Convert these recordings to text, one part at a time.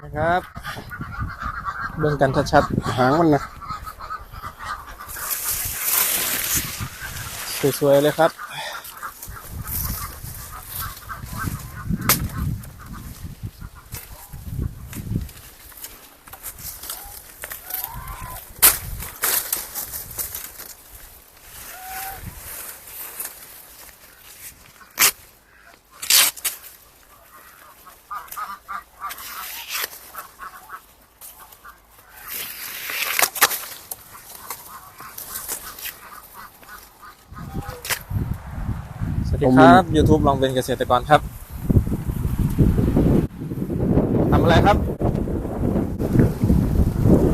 นะครับ เบิ่งกันชัดๆหางมันนะสวยๆเลยครับ ดีครับ YouTube ลองเป็นเกษตรกรครับทำอะไรครับ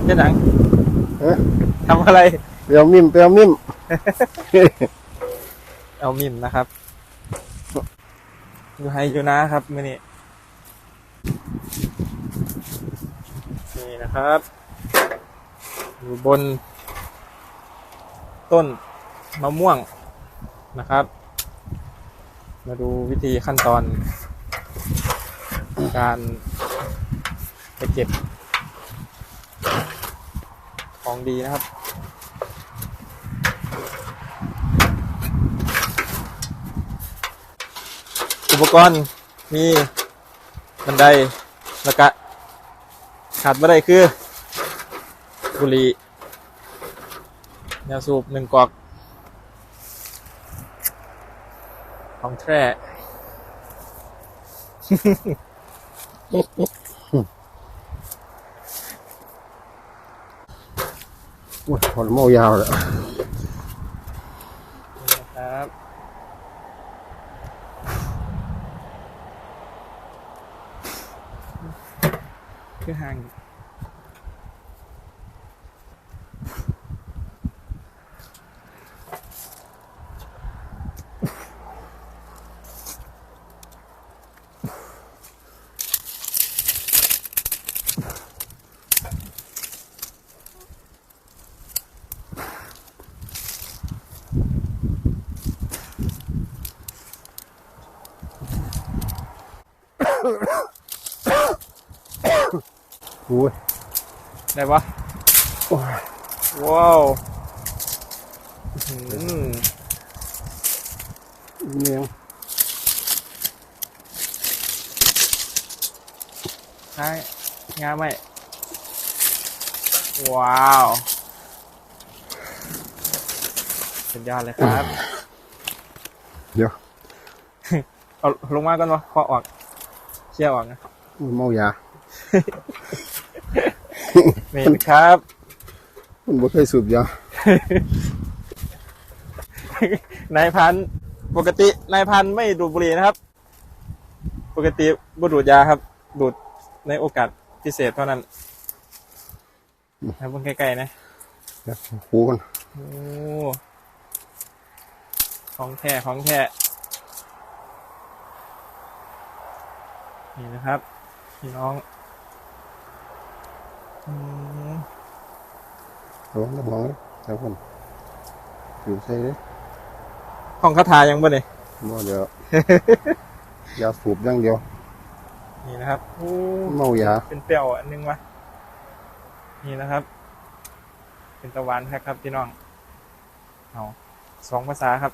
เจ๊หนังเอ๊ะทำอะไรเปรียวมิมเปรียวมิมเอามิมนะครับ อยู่ไฮอยู่นะครับมื่อนี้นี่นะครับ อยู่บน ต้นมะม่วงนะครับ มาดูวิธีขั้นตอน การไปเก็บ ของดีนะครับ อุปกรณ์มีบันไดแล้วก็ขาดบันไดคือ บุหรี่ยาสูบหนึ่งกอก ของแท้โอ้ยผลเมายาวแล้วนะครับคือห่าง โอ้ยได้ปะโอ้ยว้าวอื้อหือเนียงใช่งามไหมว้าวสุดยอดเลยครับ เดี๋ยว เอาลงมาก่อนวะพอออก เชี่ยออกนะโอ้ยเมายาเมนครับมันบ่เคยสูบยานายพันธุ์ปกตินายพันธุ์ไม่ดูดบุหรี่นะครับ ปกติบ่ดูดยาครับ ดูดในโอกาสพิเศษเท่านั้นนะเพิ่งใกล้ๆนะเดี๋ยวหูกันโอ้ของแท้ของแท้ นี่นะครับพี่น้องอืมระวังระวังเลยเดี๋ยวคนอยู่ใส่เลยของคาถายังบ่เนี่ยบ่เดี๋ยวยาสูบอย่างเดียว นี่นะครับโอ้เมายาเป็นเปรี้ยวอันนึงวะนี่นะครับ เป็นตะวันครับพี่น้องเอาสองภาษาครับ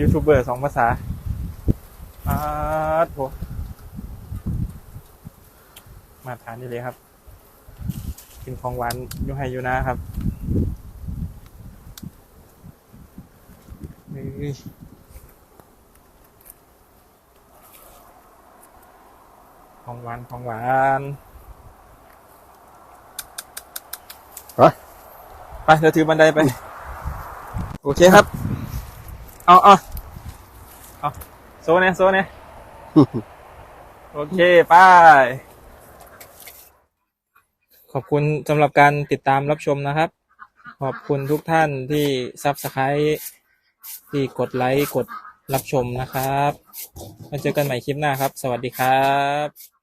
ยูทูบเบอร์สองภาษาอาร์ตโห มาทานนี่เลยครับ กินของหวานอยูไฮอยูนะครับนี่ของหวานของหวานไปไปเดี๋ยวถือบันไดไป โอเคครับ เอาเอาเอาโซเน่โซเน่โอเค ไป ขอบคุณสำหรับการติดตามรับชมนะครับ ขอบคุณทุกท่านที่ซับสไครต์ที่กดไลค์กดรับชมนะครับมาเจอกันใหม่คลิปหน้าครับ สวัสดีครับ